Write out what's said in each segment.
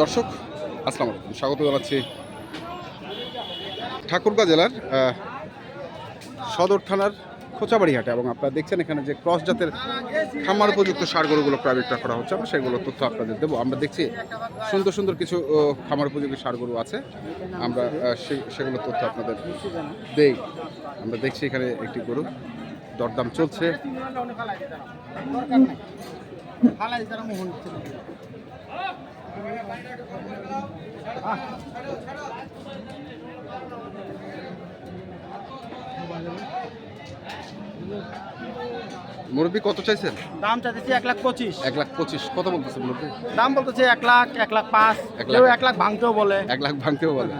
দর্শক, আসসালামু আলাইকুম। স্বাগত জানাচ্ছি ঠাকুরগাঁ জেলার সদর থানার খোঁচাবাড়ি হাটে এবং আপনারা দেখছেন এখানে যে ক্রস জাতের খামার উপযুক্ত সার গরুগুলো প্রায় বিক্রয় করা হচ্ছে আমরা, সেগুলোর তথ্য আপনাদের দেবো। আমরা দেখছি সুন্দর সুন্দর কিছু খামার উপযোগী সার গরু আছে। আমরা সেগুলোর তথ্য আপনাদের দেই। আমরা দেখছি এখানে একটি গরু, দরদাম চলছে। মুরব্বী কত চাইছেন? দাম চাইতেছি এক লাখ পঁচিশ। এক লাখ পঁচিশ। কত বলতেছে মুরব্বী? দাম বলতেছে এক লাখ এক লাখ পাঁচ। এক কেউ লাখ। এক লাখ ভাঙতেও বলে। এক লাখ ভাঙতেও বলে।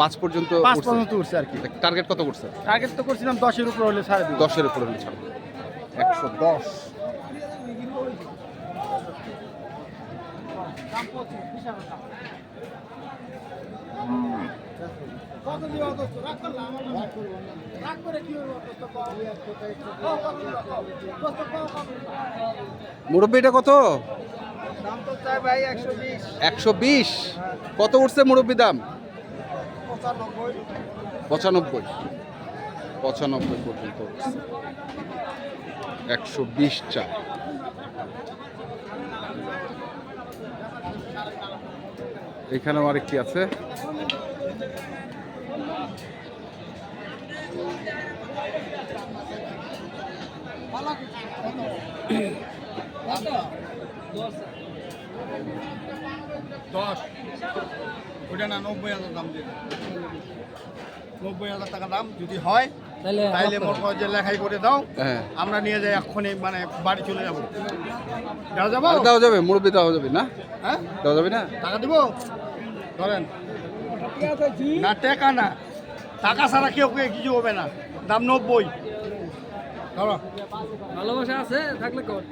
পাঁচ পর্যন্ত পাঁচ পর্যন্ত উঠছে আর কি। টার্গেট কত করছে? টার্গেট তো করছিলাম দশের উপরে হলে দিব। দশের উপরে হলে ছাড়বো একশো দশ। মুরব্বী এটা কত একশো বিশ। কত উঠছে মুরব্বী দাম? পঁচানব্বই। পঁচানব্বই। পঁচানব্বই পর্যন্ত একশো বিশ চা এখানেও আরেকটি আছে। দশ। ওটা না, নব্বই হাজার দাম দিয়ে নব্বই হাজার টাকা দাম যদি হয় তাইলে মোট কথা যে লেখাই করে দাও। হ্যাঁ। আমরা নিয়ে যাই এক্ষুনি মানে বাড়ি চলে যাব। দেওয়া যাব? দেওয়া যাবে মুরব্বী দেওয়া যাবে না? হ্যাঁ? দেওয়া যাবে না? টাকা দিব? ধরেন। না টাকা না। টাকা ছাড়া কেউ কেউ কিছু হবে না। দাম নব্বই। ধরো। ভালোবাসা আছে থাকলে কর।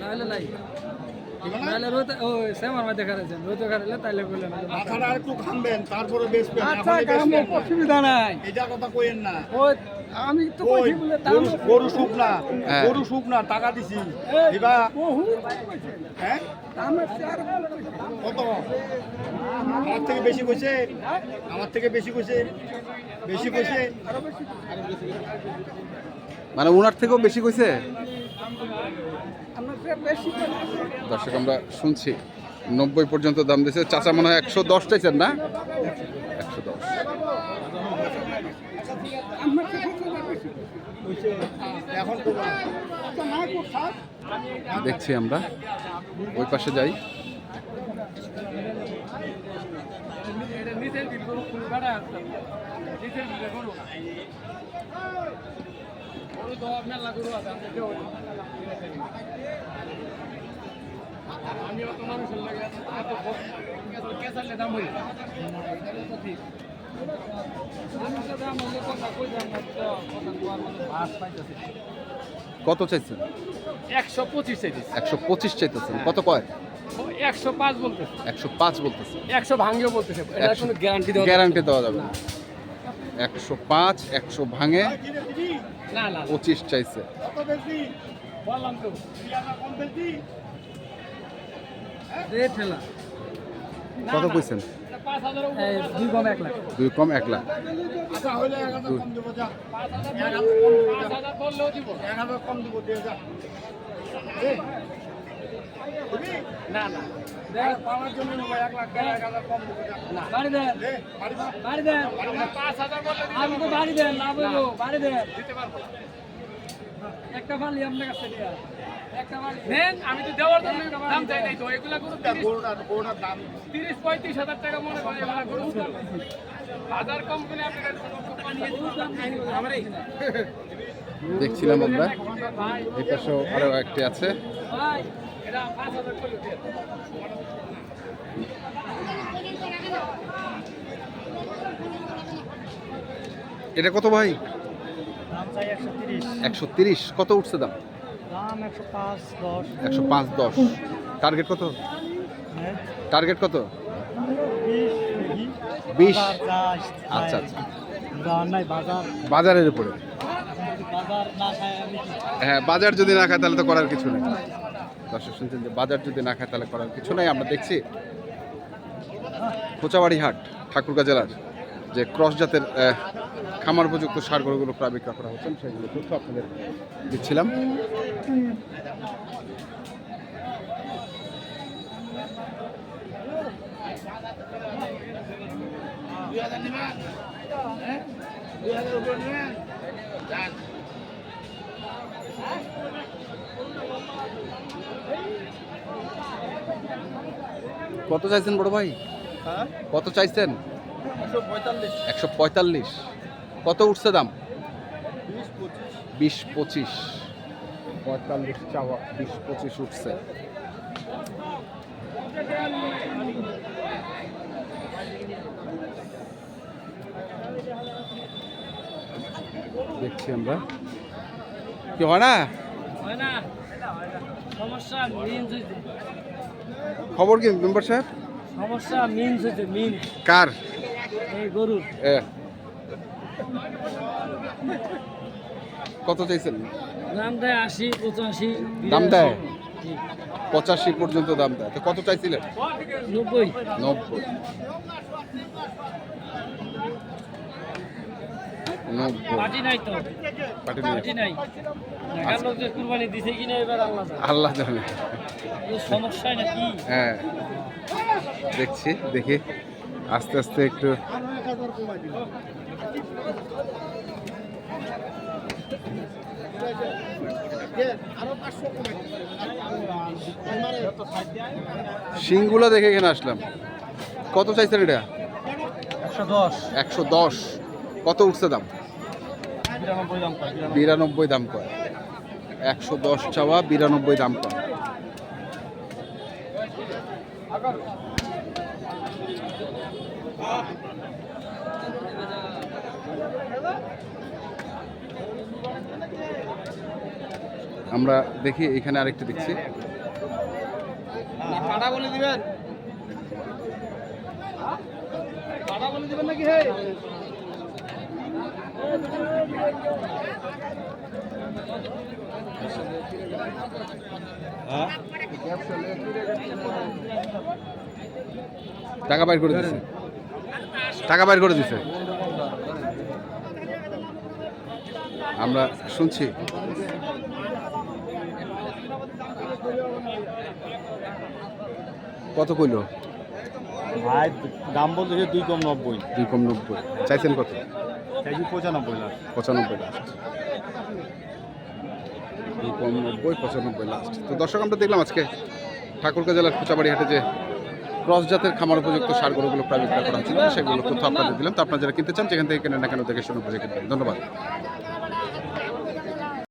নাহলে নাই। ও তাইলে মাথাটা একটু তারপরে আচ্ছা। অসুবিধা নাই। এটা কথা কইেন না। ওই আমি তো কইছি বলে দাম গরু গরু না হ্যাঁ। গরু শুক না টাকা দিছি। এবা হ্যাঁ? দামের কত? আমার থেকে বেশি কইছে? আমার থেকে বেশি কইছে? বেশি কইছে? মানে ওনার থেকেও বেশি কইছে? দর্শক, আমরা শুনছি, নব্বই পর্যন্ত দাম দিয়েছে। চাচা মনে হয় একশো দশ চাইছেন না? একশো দশ। দেখছি আমরা। ওই পাশে যাই। গরু তো মেলা গরু আছে মানুষের লাগে কেসারলে দাম কত চাইছেন? একশো পঁচিশ চাইছিস একশো পঁচিশ চাইতেছেন। কত কয়? একশো পাঁচ বলতেছে। একশো পাঁচ বলতেছে। একশো ভাঙ্গেও বলতেছে গ্যারান্টি দেওয়া গ্যারান্টি দেওয়া যাবে না। একশো পাঁচ একশো ভাঙে। পঁচিশ চাইছে। কত কইছেন? দুই কম এক লাখ। আচ্ছা না। একটা এগুলা তিরিশ পঁয়ত্রিশ হাজার টাকা মনে কম করে দেখছিলাম আমরা। এই পাশেও আরও একটি আছে। এটা কত ভাই? একশো তিরিশ। কত উঠছে দাম? একশো পাঁচ দশ। টার্গেট কত? টার্গেট কত? বিশ। আচ্ছা আচ্ছা। বাজারের উপরে। হ্যাঁ বাজার যদি না খায় তাহলে তো করার কিছু নেই। দর্শক শুনছেন যে বাজার যদি না খায় তাহলে করার কিছু নাই। আমরা দেখছি কোচাবাড়ি হাট, ঠাকুরগাঁ জেলার যে ক্রস জাতের খামার উপযুক্ত সার গরুগুলো প্রায় বিক্রয় করা হচ্ছে, সেগুলো তথ্য আপনাদের দিচ্ছিলাম। কত চাইছেন বড় ভাই? হ্যাঁ? কত চাইছেন? একশো পঁয়তাল্লিশ। কত উঠছে দাম? বিশ পঁচিশ। বিশ পঁচিশ। পঁয়তাল্লিশ চাওয়া বিশ পঁচিশ উঠছে। দেখছি আমরা। কি হয় না? খবর কি মেম্বার সাহেব? সমস্যা মিন্স হয়েছে মিন্স কার? এই গরুর। এ। কত চাইছেন? দাম দেয় আশি পঁচাশি। দাম দেয়? পঁচাশি পর্যন্ত দাম দেয়। তো কত চাইছিলেন? নব্বই। নব্বই নব্বই পার্টি নাই তো পার্টি নিয়ে পার্টি নাই ঢাকার লোক যে কুরবানি দিছে কিনা এবার আল্লাহ জানে। আল্লাহ জানে। এই সমস্যায় নাকি? হ্যাঁ। দেখছি দেখি। আস্তে আস্তে একটু। শিংগুলো দেখে এখানে আসলাম। কত চাইছেন এটা? একশো দশ। একশো দশ। কত উঠছে দাম? বিরানব্বই দাম কয়? একশো দশ চাওয়া বিরানব্বই দাম কয়। আমরা দেখি এখানে আরেকটা দেখছি। দিবেন? দিবেন নাকি হে? টাকা বাইর করে দিছে। টাকা বাইর করে দিছে। আমরা শুনছি। কত কইলো? ভাই দাম বলতে দুই কম নব্বই। দুই কম নব্বই। চাইছেন কত? পঁচানব্বই লাখ পঁচানব্বই নব্বই পঁচানব্বই লাস্ট তো দর্শক, আমরা দেখলাম আজকে ঠাকুরগাঁ জেলার কুচাবাড়ি হাটে যে ক্রস জাতের খামার উপযুক্ত সার গরুগুলো প্রায় বিক্রয় করা হচ্ছিল, সেগুলো তথ্য আপনাদের দিলাম। তো আপনারা যারা কিনতে চান সেখান থেকে কেনেন না কেন দেখে শুনে বুঝে কিনবেন। ধন্যবাদ।